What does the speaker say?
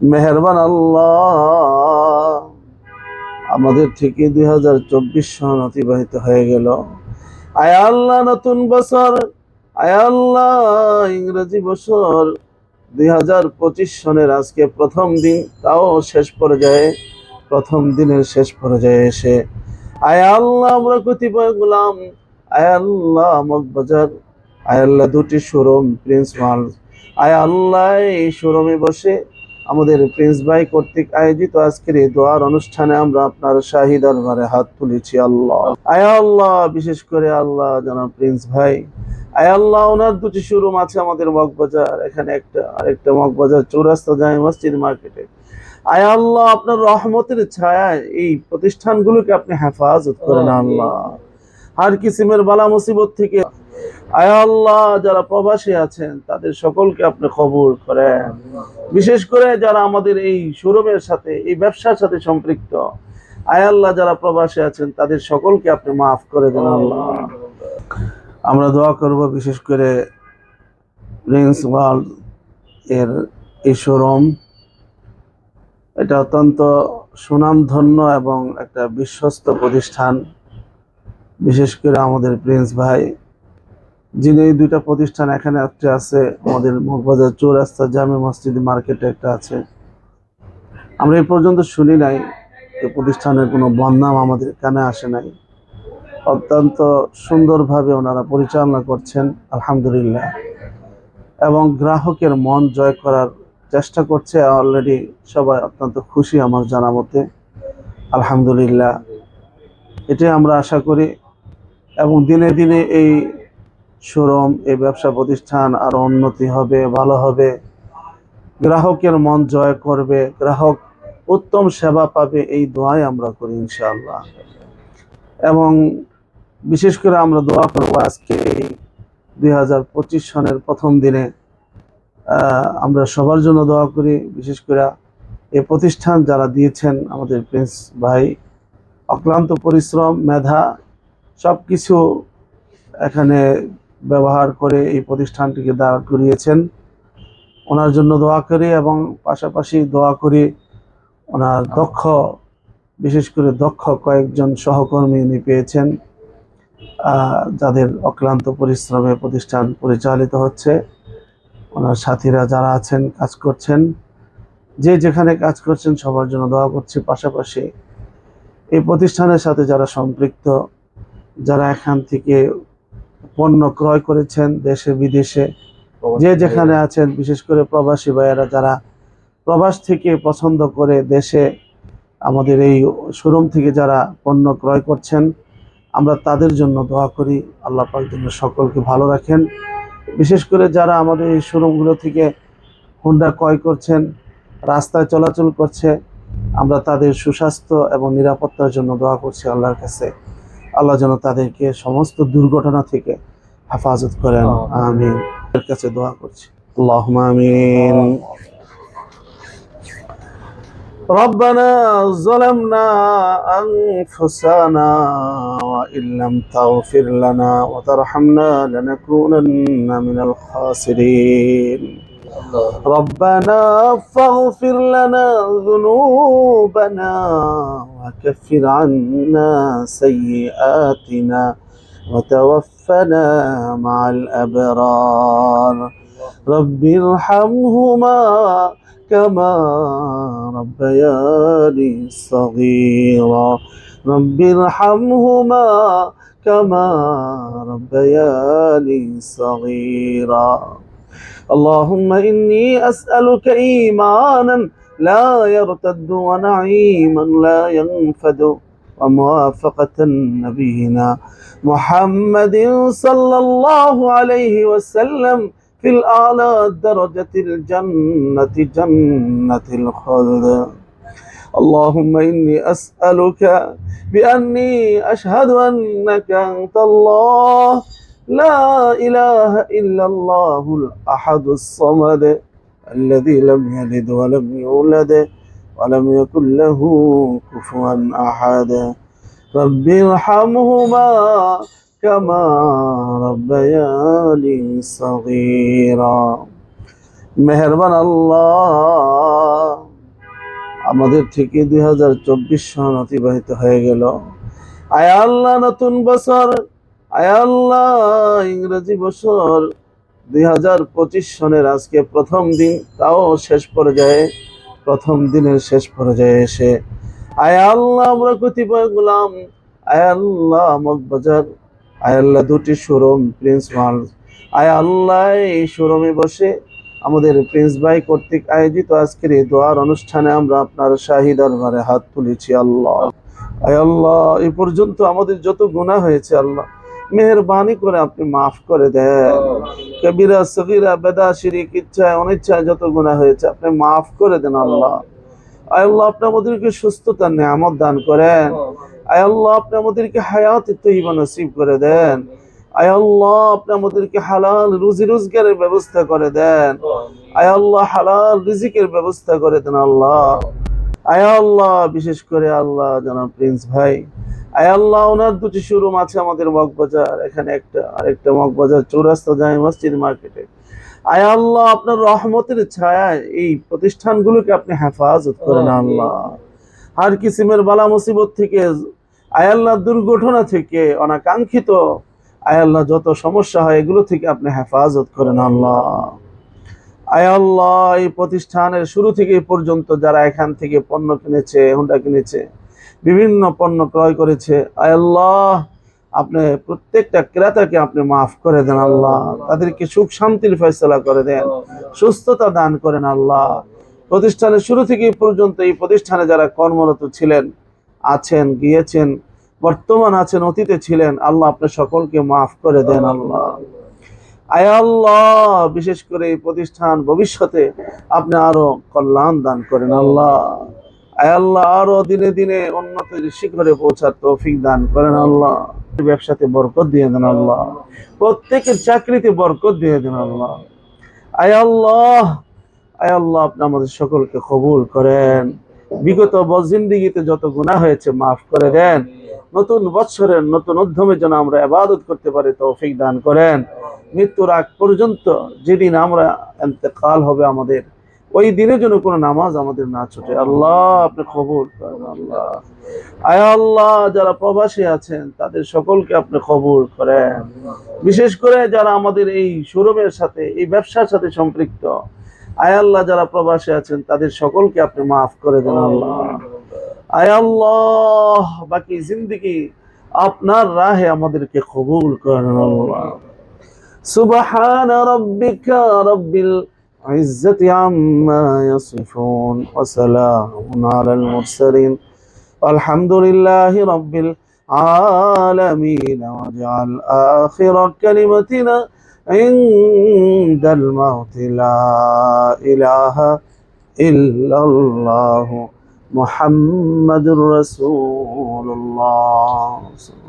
মেহরবান আল্লাহ। আমাদের থেকে দুই হাজার চব্বিশ সন অতিবাহিত হয়ে গেল। আয় আল্লাহ নতুন বছর, আয় আল্লাহ ইংরেজি বছর। দুই হাজার পঁচিশ সনের আজকে প্রথম দিন, তাও শেষ পর্যায়ে, প্রথম দিনের শেষ পর্যায়ে এসে। আয় আল্লাহ আমরা কতিপয় গোলাম, আয় আল্লাহ মগবাজার, আয় আল্লাহ দুটি শোরুম প্রিন্স মাল আয় আল্লাহ এই শোরুমে বসে আমাদের প্রিন্স ভাই কর্তৃক আয়োজিত আজকের এই দোয়ার অনুষ্ঠানে আমরা আপনার শাহী দরবারে হাত তুলেছি আল্লাহ। আয় আল্লাহ বিশেষ করে আল্লাহ জানাব প্রিন্স ভাই। আয় আল্লাহ ওনার দুটি শোরুম আছে আমাদের মগবাজার। এখানে একটা আরেকটা মগবাজার চৌরাস্তা জামে মসজিদ মার্কেটে। আয় আল্লাহ আপনার রহমতের ছায়ায় এই প্রতিষ্ঠানগুলোকে আপনি হেফাজত করেন আল্লাহ। আর কিসিমের বালা মুসিবত থেকে আয় আল্লাহ, যারা প্রবাসী আছেন, তাদের সকলকে আপনি কবুল করেন। বিশেষ করে যারা আমাদের এই শোরুমের সাথে, এই ব্যবসার সাথে সম্পৃক্ত, আয় আল্লাহ, যারা প্রবাসী আছেন, তাদের সকলকে আপনি মাফ করে দেন আল্লাহ। আমরা দোয়া করব, বিশেষ করে প্রিন্স ওয়ার্ল্ড এর এই শোরুম। এটা অত্যন্ত সুনামধন্য এবং একটা বিশ্বস্ত প্রতিষ্ঠান। বিশেষ করে আমাদের প্রিন্স ভাই যিনি এই দুইটা প্রতিষ্ঠান এখানে একটা আছে, আমাদের মগবাজার চৌরাস্তা জামে মসজিদ মার্কেটে একটা আছে। আমরা এই পর্যন্ত শুনি নাই এই প্রতিষ্ঠানের কোনো বদনাম আমাদের কানে আসে নাই। অত্যন্ত সুন্দরভাবে ওনারা পরিচালনা করছেন, আলহামদুলিল্লাহ। এবং গ্রাহকের মন জয় করার চেষ্টা করছে অলরেডি সবাই অত্যন্ত খুশি আমার জানা মতে। আলহামদুলিল্লাহ। এটাই আমরা আশা করি। এবং দিনে দিনে এই শোরুম এই ব্যবসা প্রতিষ্ঠান আরও উন্নতি হবে, ভালো হবে। গ্রাহকের মন জয় করবে, গ্রাহক উত্তম সেবা পাবে, এই দোয়াই আমরা করি ইনশাআল্লাহ। এবং বিশেষ করে আমরা দোয়া করব আজকে এই দুই হাজার পঁচিশ সনের প্রথম দিনে আমরা সবার জন্য দোয়া করি। বিশেষ করে এই প্রতিষ্ঠান যারা দিয়েছেন আমাদের প্রিন্স ভাই, অক্লান্ত পরিশ্রম, মেধা সব কিছু এখানে ব্যবহার করে এই প্রতিষ্ঠানটিকে দাঁড় করিয়েছেন। ওনার জন্য দোয়া করি এবং পাশাপাশি দোয়া করি ওনার দক্ষ, বিশেষ করে দক্ষ কয়েকজন সহকর্মী উনি পেয়েছেন যাদের অক্লান্ত পরিশ্রমে প্রতিষ্ঠান পরিচালিত হচ্ছে। ওনার সাথীরা যারা আছেন, কাজ করছেন, যে যেখানে কাজ করছেন সবার জন্য দোয়া করছি। পাশাপাশি এই প্রতিষ্ঠানের সাথে যারা সম্পৃক্ত, যারা এখান থেকে পণ্য ক্রয় করেছেন দেশে বিদেশে। যে যেখানে আছেন বিশেষ করে প্রবাসী ভাইয়েরা যারা প্রবাস থেকে পছন্দ করে দেশে আমাদের এই শোরুম থেকে যারা পণ্য ক্রয় করছেন আমরা তাদের জন্য দোয়া করি। আল্লাহ পাক যেন সকলকে ভালো রাখেন। বিশেষ করে যারা আমাদের এই শোরুমগুলো থেকে হুন্ডা ক্রয় করছেন রাস্তায় চলাচল করছে আমরা তাদের সুস্বাস্থ্য এবং নিরাপত্তার জন্য দোয়া করছি আল্লাহর কাছে। আল্লাহ যেন তাদেরকে সমস্ত দুর্ঘটনা থেকে হেফাজত করেন আমিন এর কাছে দোয়া করছি আল্লাহ আমিন ربنا ظلمنا أنفسنا وإن لم تغفر لنا وترحمنا لنكونن من الخاسرين ربنا فاغفر لنا ذنوبنا وكفر عنا سيئاتنا وتوفنا مع الأبرار. رب ارحمهما كما ربياني صغيرا. رب ارحمهما كما ربياني صغيرا. اللهم إني أسألك إيمانا لا يرتد ونعيما لا ينفد. وموافقة نبينا محمد صلى الله عليه وسلم في الأعلى درجة الجنة جنة الخلد. اللهم إني أسألك بأني أشهد أنك أنت الله. لا إله إلا الله الأحد الصمد الذي لم يلد ولم يولد. ولم يكن له كفوا أحد رب ارحمهما كما ربياني صغيرا মেহরবান আল্লাহ আমাদের থেকে দুই হাজার চব্বিশ সন অতিবাহিত হয়ে গেল আয় আল্লাহ নতুন বছর আয় আল্লাহ ইংরেজি বছর দুই হাজার পঁচিশ সনের আজকে প্রথম দিন তাও শেষ পর্যায়ে প্রথম দিনের শেষ পর্যায়ে এসে, আয় আল্লাহ আমরা কতিপয় গোলাম, আয় আল্লাহ মগবাজার, আয় আল্লাহ দুটি শোরুম প্রিন্স মাল, আয় আল্লাহ এই শোরুমে বসে আমাদের প্রিন্স ভাই কর্তৃক আয়োজিত আজকের এই দোয়ার অনুষ্ঠানে আমরা আপনার শাহী দরবারে হাত তুলেছি, আল্লাহ। আয় আল্লাহ এই পর্যন্ত আমাদের যত গুনাহ হয়েছে, আল্লাহ মেহরবানি করে আপনি মাফ করে দেন। কবিরা সগিরা বেদা শিরিক ইচ্ছায় অনিচ্ছায় যত গুনাহ হয়েছে আপনি মাফ করে দেন আল্লাহ। আয় আল্লাহ আপনি আমাদেরকে সুস্থতার নিয়ামত দান করেন। আয় আল্লাহ আপনি আমাদেরকে হায়াত তৈবা নসিব করে দেন। আয় আল্লাহ আপনি আমাদেরকে হালাল রুজি রোজগারের ব্যবস্থা করে দেন। আয় আল্লাহ হালাল রিজিকের ব্যবস্থা করে দেন আল্লাহ। আয় আল্লাহ বিশেষ করে আল্লাহ জনাব প্রিন্স ভাই। আয় আল্লাহ ওনার দুটি শোরুম আছে আমাদের মগবাজার। এখানে একটা আরেকটা মগবাজার চৌরাস্তা যায় মসজিদ মার্কেটে আয় আল্লাহ আপনার রহমতের ছায়ায় এই প্রতিষ্ঠানগুলোকে আপনি হেফাজত করেন আল্লাহ। আর কিসিমের বালা মুসিবত থেকে আয় আল্লাহ দুর্ঘটনা থেকে অনাকাঙ্ক্ষিত আয় আল্লাহ যত সমস্যা হয় এগুলো থেকে আপনি হেফাজত করেন আল্লাহ। আয় আল্লাহ এই প্রতিষ্ঠানের শুরু থেকে পর্যন্ত যারা এখান থেকে পণ্য কিনেছে হুন্ডা কিনেছে বিভিন্ন পণ্য ক্রয় করেছে। আল্লাহ, আপনি প্রত্যেকটা ক্রেতাকে আপনি মাফ করে দেন আল্লাহ। তাদেরকে সুখ শান্তির ফয়সলা করে দেন, সুস্থতা দান করেন আল্লাহ। প্রতিষ্ঠানের শুরু থেকে পর্যন্ত এই প্রতিষ্ঠানে যারা কর্মরত ছিলেন, আছেন, গিয়েছেন, বর্তমান আছেন, অতীতে ছিলেন, আল্লাহ আপনি সকলকে মাফ করে দেন আল্লাহ। আয় আল্লাহ, বিশেষ করে এই প্রতিষ্ঠান ভবিষ্যতে আপনি আরও কল্যাণ দান করেন আল্লাহ। আল্লাহ, আরও দিনে দিনে উন্নত শিখরে পৌঁছার তৌফিক দান করেন আল্লাহ। ব্যবসাতে বরকত দিয়ে দেন আল্লাহ। প্রত্যেকের চাকরিতে বরকত দিয়ে দেন আল্লাহ। আয় আল্লাহ আয় আল্লাহ, আপনি আমাদের সকলকে কবুল করেন। বিগত জিন্দিগিতে যত গুনাহ হয়েছে, মাফ করে দেন। নতুন বৎসরের নতুন উদ্যমে যেন আমরা আবাদত করতে পারি, তৌফিক দান করেন। মৃত্যুর আগ পর্যন্ত যেদিন আমরা এতেকাল হবে আমাদের ওই দিনের জন্য কোনো নামাজ আমাদের না ছুটে। আল্লাহ, আপনি করেন আল্লাহ। আয় আল্লাহ, যারা প্রবাসী আছেন, তাদের সকলকে আপনি কবুল করেন। বিশেষ করে যারা আমাদের এই শোরুমের সাথে, এই ব্যবসার সাথে সম্পৃক্ত, আয় আল্লাহ, যারা প্রবাসী আছেন, তাদের সকলকে আপনি মাফ করে দেন, আল্লাহ। আয় আল্লাহ, বাকি জিন্দগি আপনার রাহে আমাদেরকে কবুল করেন, আল্লাহ। সুবহান রাব্বিকা রাব্বিল عزة عما يصفون وسلام على المرسلين. والحمد لله رب العالمين. واجعل آخر كلمتنا عند الموت. لا إله إلا الله. محمد رسول الله. صلى الله عليه وسلم